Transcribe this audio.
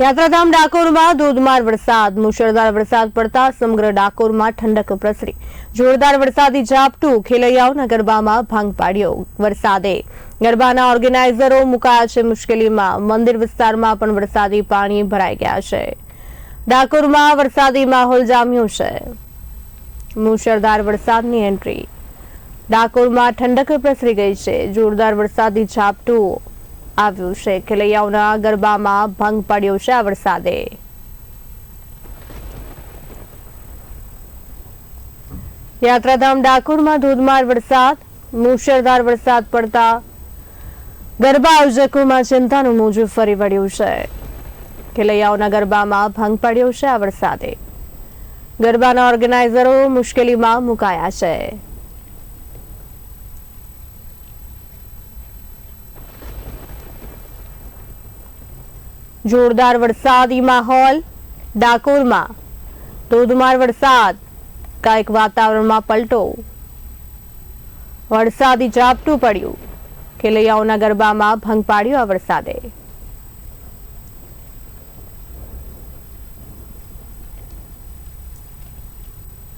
યાત્રાધામ ડાકોરમાં ધોધમાર વરસાદ, મુશળધાર વરસાદ પડતા સમગ્ર ડાકોરમાં ઠંડક પ્રસરી. જોરદાર વરસાદી ઝાપટું ખેલૈયાઓના ગરબામાં ભાંગ પાડ્યો વરસાદે. ગરબાના ઓર્ગેનાઇઝરો મુકાયા છે મુશ્કેલીમાં. મંદિર વિસ્તારમાં પણ વરસાદી પાણી ભરાઈ ગયા છે. ડાકોરમાં વરસાદી માહોલ જામ્યો છે. મુશળધાર વરસાદની એન્ટ્રી. ડાકોરમાં ઠંડક પ્રસરી ગઈ છે. જોરદાર વરસાદી ઝાપટું આવ્યું છે. ખેલૈયાઓના ગરબામાં ભંગ પડ્યો છે આ વરસાદે. યાત્રાધામ ડાકોરમાં ધોધમાર વરસાદ, મુશળધાર વરસાદ પડતા ગરબા આયોજકોમાં ચિંતાનું મોજું ફરી વળ્યું છે. ખેલૈયાઓના ગરબામાં ભંગ પડ્યો છે આ વરસાદે. ગરબાના ઓર્ગેનાઇઝરો મુશ્કેલીમાં મુકાયા છે. જોરદાર વરસાદી માહોલ ડાકોરમાં. ધોધમાર વરસાદ. કાંઈક વાતાવરણમાં પલટો. વરસાદી ઝાપટું પડ્યું. ખેલૈયાઓના ગરબામાં ભંગ પાડ્યો આ વરસાદે.